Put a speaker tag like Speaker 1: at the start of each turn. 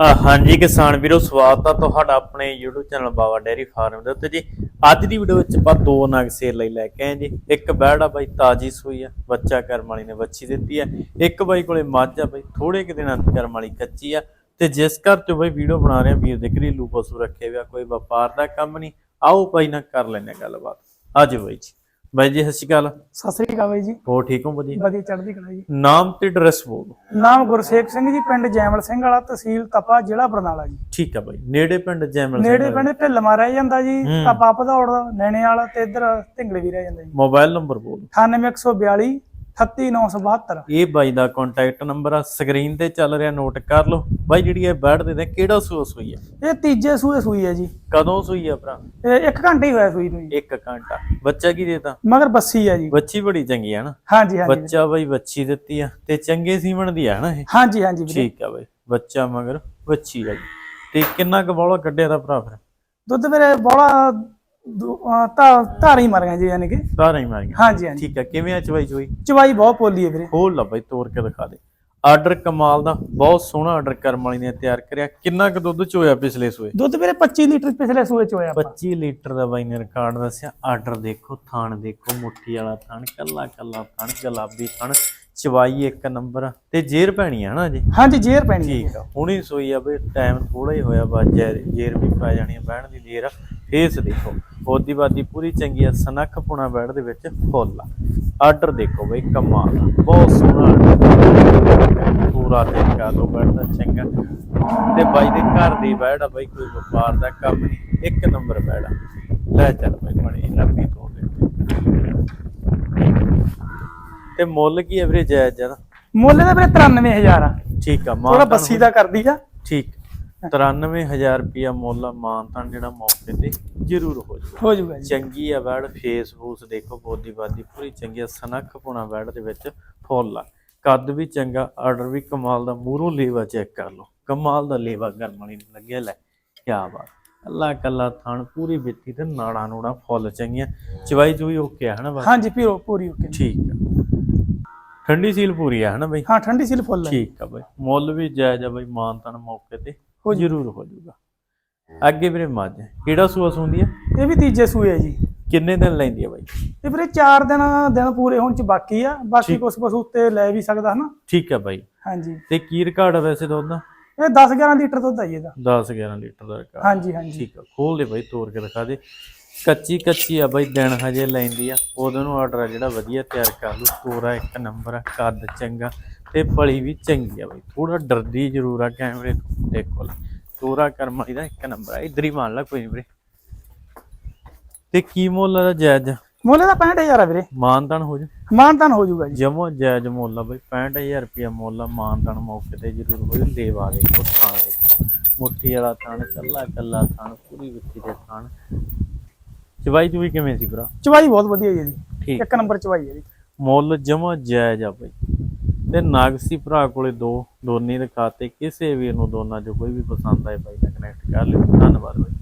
Speaker 1: ਹਾਂਜੀ ਕਿਸਾਨ ਵੀਰੋ, ਸਵਾਗਤ ਆ ਤੁਹਾਡਾ ਆਪਣੇ YouTube channel Bawa dairy farm ਦੇ ਉੱਤੇ ਜੀ। ਅੱਜ ਦੀ ਵੀਡੀਓ ਵਿੱਚ ਆਪਾਂ ਦੋ ਨਗ ਸੇਲ ਲਈ ਲੈ ਕੇ ਆਏ ਜੀ। ਇੱਕ ਬੈੜ ਆ ਬਾਈ ਤਾਜੀ ਸੂਈ ਆ, ਬੱਚਾ ਕਰਮ ਵਾਲੀ ਨੇ ਬੱਚੀ ਦਿੱਤੀ ਆ। ਇੱਕ ਬਾਈ ਕੋਲੇ ਮੱਝ ਆ ਬਾਈ ਥੋੜੇ ਕਿ ਦਿਨਾਂ ਦੀ ਕਰਮ ਵਾਲੀ ਕੱਚੀ ਆ। ਤੇ ਜਿਸ ਘਰ ਚ ਬਾਈ ਵੀਡੀਓ ਬਣਾ ਰਹੇ ਆ, ਵੀਰ ਦੇ ਘਰੇਲੂ ਪਸ਼ੂ ਰੱਖੇ ਹੋਇਆ ਕੋਈ ਵਪਾਰ ਦਾ ਕੰਮ ਨਹੀਂ। ਆਓ ਬਾਈ ਨਾਲ ਕਰ ਲੈਣੇ ਗੱਲਬਾਤ। ਆਜੋ ਬਾਈ ਜੀ। ਬਾਈ ਜੀ ਸਤਿ ਸ਼੍ਰੀ ਅਕਾਲ।
Speaker 2: ਸਤਿ ਸ੍ਰੀ ਅਕਾਲ ਬਾਈ ਜੀ।
Speaker 1: ਹੋਰ ਠੀਕ ਹੋ ਵਧੀਆ?
Speaker 2: ਵਧੀਆ ਚੜ੍ਹਦੀ ਕਲਾ ਜੀ।
Speaker 1: ਨਾਮ ਤੇ ਐਡਰੈਸ ਬੋਲੋ
Speaker 2: ਨਾਮ ਗੁਰਸੇਖ ਸਿੰਘ ਜੀ ਪਿੰਡ ਜੈਮਲ ਸਿੰਘ ਵਾਲਾ ਤਹਿਸੀਲ ਤਪਾ ਜ਼ਿਲ੍ਹਾ ਬਰਨਾਲਾ ਜੀ।
Speaker 1: ਠੀਕ ਆ ਬਾਈ ਨੇੜੇ ਪਿੰਡ ਜੈਮਲ ਸਿੰਘ
Speaker 2: ਨੇੜੇ ਪਿੰਡ ਢਿੱਲਮਾ ਰਹਿ ਜਾਂਦਾ ਜੀ। ਤਪਾ ਭਦੌੜ ਨੈਣੇ ਵਾਲਾ ਤੇ ਇੱਧਰ ਢਿੰਗਲੇ ਵੀ ਰਹਿ ਜਾਂਦਾ ਜੀ।
Speaker 1: ਮੋਬਾਈਲ ਨੰਬਰ ਬੋਲੋ
Speaker 2: 98142 38972
Speaker 1: ਇਹ ਬਾਈ ਦਾ ਕੰਟੈਕਟ ਨੰਬਰ ਆ ਸਕਰੀਨ ਤੇ ਚੱਲ ਰਿਹਾ ਨੋਟ ਕਰ ਲਓ। ਬਾਈ ਜਿਹੜੀ ਇਹ ਬੈਡ ਦੇ ਨੇ ਕਿਹੜਾ ਸੂਆ ਸੂਈ ਆ?
Speaker 2: ਇਹ ਤੀਜੇ ਸੂਏ ਸੂਈ ਹੈ ਜੀ।
Speaker 1: ਕਦੋਂ ਸੂਈ ਆ ਭਰਾ?
Speaker 2: ਇਹ ਇੱਕ ਘੰਟਾ ਹੀ ਹੋਇਆ ਸੂਈ ਨੂੰ ਜੀ।
Speaker 1: ਇੱਕ ਘੰਟਾ। ਬੱਚਾ ਕੀ ਦੇਤਾ?
Speaker 2: ਮਗਰ ਬੱਸੀ ਹੈ ਜੀ।
Speaker 1: ਬੱਚੀ ਬੜੀ ਚੰਗੀ ਆ ਨਾ?
Speaker 2: ਹਾਂਜੀ ਹਾਂਜੀ।
Speaker 1: ਬੱਚਾ ਬਾਈ ਬੱਚੀ ਦਿੱਤੀ ਆ ਤੇ ਚੰਗੇ ਸੀਮਣ ਦੀ ਆ ਨਾ ਇਹ?
Speaker 2: ਹਾਂਜੀ ਹਾਂਜੀ
Speaker 1: ਠੀਕ ਆ ਬਾਈ। ਬੱਚਾ ਮਗਰ ਬੱਚੀ ਆ ਜੀ। ਤੇ ਕਿੰਨਾ ਕੁ ਬੌਲਾ ਕੱਢਿਆ ਦਾ ਭਰਾ ਫਿਰ?
Speaker 2: ਦੁੱਧ ਵੀਰੇ ਬੋਲਾ ਤਾਂ ਧਾਰਾਂ ਹੀ ਮਰ ਗਏ ਜੀ ਯਾਨੀ ਕਿ।
Speaker 1: ਸਾਰਾ ਹੀ ਮਾਰ ਗਿਆ
Speaker 2: ਹਾਂਜੀ ਹਾਂਜੀ।
Speaker 1: ਠੀਕ ਆ ਕਿਵੇਂ ਆ ਚਵਾਈ ਚੋਈ?
Speaker 2: ਚਵਾਈ ਬਹੁਤ ਪੋਲੀ ਹੈ ਵੀਰੇ।
Speaker 1: ਖੋਲ ਲਾ ਬਾਈ ਤੋੜ ਕੇ ਦਿਖਾ ਦੇ। ਆਰਡਰ ਕਮਾਲ ਦਾ ਬਹੁਤ ਸੋਹਣਾ ਆਰਡਰ ਕਰਮ ਵਾਲੀ ਨੇ ਤਿਆਰ ਕਰਿਆ। ਕਿੰਨਾ ਕੁ ਦੁੱਧ ਚੋਇਆ ਪਿਛਲੇ ਸੂਏ?
Speaker 2: ਦੁੱਧ ਵੀਰੇ 25 ਲੀਟਰ ਪਿਛਲੇ ਸੂਏ ਚ ਹੋਇਆ ਆਪਾਂ।
Speaker 1: 25 ਲੀਟਰ ਦਾ ਬਾਈ ਨੇ ਰਿਕਾਰਡ ਦੱਸਿਆ। ਆਰਡਰ ਦੇਖੋ ਥਾਣ ਦੇਖੋ ਮੁੱਠੀ ਵਾਲਾ ਥਾਣ ਕੱਲਾ ਕੱਲਾ ਥਾਣ ਗੁਲਾਬੀ ਥਾਣ। ਚਵਾਈ ਇੱਕ ਨੰਬਰ ਤੇ ਜੇਰ ਪੈਣੀ ਆ ਨਾ ਜੀ?
Speaker 2: ਹਾਂਜੀ ਜੇਰ ਪੈਣੀ ਹੈ
Speaker 1: ਠੀਕ ਆ। ਹੁਣੀ ਸੋਈ ਆ ਬਈ ਟਾਈਮ ਥੋੜਾ ਹੀ ਹੋਇਆ ਬਾ ਜੇਰ ਜੇਰ ਵੀ ਪੈ ਜਾਣੀ ਆ ਬਹਿਣ ਦੀ ਆ। ਫੇਸ ਦੇਖੋ। ਬੋਦੀ ਬਾਦੀ ਪੂਰੀ ਚੰਗੀ ਆ ਸਨੱਖ ਪੁਣਾ ਬੈੜ ਦੇ ਵਿੱਚ ਫੁੱਲ ਆ। ਆਰਡਰ ਦੇਖੋ ਬਈ ਕਮਾਲ ਬਹੁਤ ਸੋਹਣਾ ਪੂਰਾ ਦੇਖਾ ਲੋ ਬੈੜ ਦਾ ਚੰਗਾ। ਤੇ ਬਾਈ ਦੇ ਘਰ ਦੀ ਬੈੜ ਆ ਬਈ ਕੋਈ ਵਪਾਰ ਦਾ ਕੰਮ ਨਹੀਂ ਇੱਕ ਨੰਬਰ ਬੈੜ ਆ। ਲੈ ਚੱਲ ਬਈ ਬੜੀ ਲੰਬੀ ਤੋਂ ਦੇ। ਤੇ ਮੁੱਲ ਕੀ ਐਵਰੇਜ ਜਾਇਜ਼ ਜਰਾ?
Speaker 2: ਮੁੱਲ ਦਾ ਵੀਰੇ 93000 ਆ।
Speaker 1: ਠੀਕ ਆ
Speaker 2: ਥੋੜਾ
Speaker 1: ਮਾਨਤਾਨ
Speaker 2: ਬੱਸੀ ਦਾ ਕਰਦੀ ਆ।
Speaker 1: ਠੀਕ। 93000 ਰੁਪਿਆ ਮੁੱਲ ਆ ਮਾਨਤਾਨ ਜਿਹੜਾ ਮੌਕੇ ਤੇ ਜ਼ਰੂਰ ਹੋ ਜਾਊਗਾ।
Speaker 2: ਹੋ ਜਾਊਗਾ ਜੀ।
Speaker 1: ਚੰਗੀ ਆ ਵੈੜ ਫੇਸ ਫੂਸ ਦੇਖੋ ਬੋਦੀ ਬਾਦੀ ਪੂਰੀ ਚੰਗੀ ਆ ਸਨੱਖ ਪੁਣਾ ਵੈੜ ਦੇ ਵਿੱਚ ਫੁੱਲ ਆ। ਕੱਦ ਵੀ ਚੰਗਾ ਆਰਡਰ ਵੀ ਕਮਾਲ ਦਾ ਮੂਹਰੋਂ ਲੇਵਾ ਚੈੱਕ ਕਰ ਲਓ। ਕਮਾਲ ਦਾ ਲੇਵਾ ਗਰਮਣੀ ਨੂੰ ਲੱਗਿਆ ਲੈ ਕੀ ਬਾਤ। ਅੱਲਾ ਕੱਲਾ ਥਣ ਪੂਰੀ ਬਿੱਤੀ ਤੇ ਨਾੜਾ ਨੂੜਾ ਫੁੱਲ ਚੰਗੀਆਂ। ਚਵਾਈ ਚੂਈ ਓਕੇ ਆ ਹਨਾ ਬਸ
Speaker 2: ਹਾਂਜੀ ਪੀਰੋ ਪੂਰੀ ਓਕੇ
Speaker 1: ਠੀਕ ਆ। ਠੰਡੀ ਸੀਲ ਪੂਰੀ ਆ ਹਨਾ ਬਈ?
Speaker 2: ਹਾਂ ਠੰਡੀ ਸਿਲ ਫੁੱਲ
Speaker 1: ਠੀਕ ਆ ਬਈ। ਮੁੱਲ ਵੀ ਜਾਇਜ਼ ਆ ਬਈ ਮਾਨਤਨ ਮੌਕੇ ਤੇ
Speaker 2: ਹੋ
Speaker 1: ਜ਼ਰੂਰ ਹੋ ਜਾਊਗਾ ਅੱਗੇ ਵੀਰੇ ਮੱਝ ਕਿਹੜਾ ਸੂਆ ਸੁੰਦੀ ਆ?
Speaker 2: ਇਹ ਵੀ ਤੀਜੇ ਸੂਏ ਹੈ ਜੀ।
Speaker 1: ਕਿੰਨੇ ਦਿਨ ਲੈਂਦੀ ਆ ਬਾਈ?
Speaker 2: ਇਹ ਵੀਰੇ 4 ਦਿਨ ਦਿਨ ਪੂਰੇ ਹੋਣ ਚ ਬਾਕੀ ਆ। ਬਾਕੀ
Speaker 1: ਠੀਕ।
Speaker 2: ਕੁਝ ਪਸ਼ੂ ਉੱਤੇ ਲੈ ਵੀ ਸਕਦਾ ਹਨਾ।
Speaker 1: ਠੀਕ ਆ ਬਾਈ।
Speaker 2: ਹਾਂਜੀ।
Speaker 1: ਤੇ ਕੀ ਰਿਕਾਰਡ ਆ ਵੈਸੇ ਦੁੱਧ? ਦਾ
Speaker 2: ਇਹ 10 11 ਲੀਟਰ ਦੁੱਧ ਆ ਜੀ ਇਹਦਾ।
Speaker 1: 10 11 ਲੀਟਰ ਦਾ ਰਿਕਾਰਡ
Speaker 2: ਹਾਂਜੀ ਹਾਂਜੀ।
Speaker 1: ਠੀਕ ਆ ਖੋਲ ਦੇ ਬਾਈ ਤੋੜ ਕੇ ਦਿਖਾ ਦੇ। ਕੱਚੀ ਕੱਚੀ ਆ ਬਾਈ ਦਿਨ ਹਜੇ ਲੈਂਦੀ ਆ। ਉਹਦੇ ਨੂੰ ਆਰਡਰ ਆ ਜਿਹੜਾ ਵਧੀਆ ਤਿਆਰ ਕਰ ਲੂ ਪੂਰਾ ਇੱਕ ਨੰਬਰ ਆ ਕੱਦ ਚੰਗਾ ਤੇ ਪਲੀ ਵੀ ਚੰਗੀ ਆ ਬਾਈ। ਥੋੜਾ ਡਰਦੀ ਜ਼ਰੂਰ ਆ ਕੈਮਰੇ ਤੋਂ। ਦੇਖੋ ਲੈ ਪੂਰਾ ਕਰਮਾਈ ਦਾ ਇੱਕ ਨੰਬਰ ਆ ਇਧਰ ਹੀ ਮੰਨ ਲਾ ਕੋਈ ਵੀਰੇ। ਤੇ ਕੀ ਮੁੱਲ ਦਾ ਜਾਇਜ਼?
Speaker 2: ਮੁੱਲ ਦਾ 65000 ਆ ਵੀਰੇ।
Speaker 1: ਮਾਨਤਨ ਹੋ ਜਾ?
Speaker 2: ਮਾਨਤਾਨ ਹੋ ਜਾਊਗਾ ਜੀ।
Speaker 1: ਜਮੋ ਜਾਇਜ਼ ਮੁੱਲ ਆ ਬਈ 65000 ਰੁਪਇਆ ਮੁੱਲ ਆ ਮਾਨਤਨ ਮੌਕੇ ਤੇ ਜ਼ਰੂਰ ਹੋਏ ਲੇਵਾ ਦੇਖੋ ਥਾਣ ਦੇਖੋ ਮੁੱਠੀ ਵਾਲਾ ਥਾਣ ਕੱਲਾ ਕੱਲਾ ਥਾਣ ਪੂਰੀ ਵਿੱਚੀ ਦੇ ਥਾਣ। ਚਵਾਈ ਚੁਈ ਕਿਵੇਂ ਸੀ ਭਰਾ?
Speaker 2: ਚਵਾਈ ਬਹੁਤ ਵਧੀਆ ਜੀ ਇਹਦੀ।
Speaker 1: ਠੀਕ।
Speaker 2: ਇੱਕ ਨੰਬਰ ਚਵਾਈ ਹੈ ਜੀ।
Speaker 1: ਮੁੱਲ ਜਮਾ ਜਾਇਜ਼ ਆ ਬਈ। ਤੇ ਨਾਗਸੀ ਭਰਾ ਕੋਲੇ ਦੋ, ਦੋਨੇ ਦਿਖਾਤੇ ਕਿਸੇ ਵੀ ਨੂੰ ਦੋਨਾਂ ਚੋਂ ਕੋਈ ਵੀ ਪਸੰਦ ਆਏ ਭਾਈ ਨਾਲ ਕਨੈਕਟ ਕਰ ਲਿਓ। ਧੰਨਵਾਦ ਬਾਈ।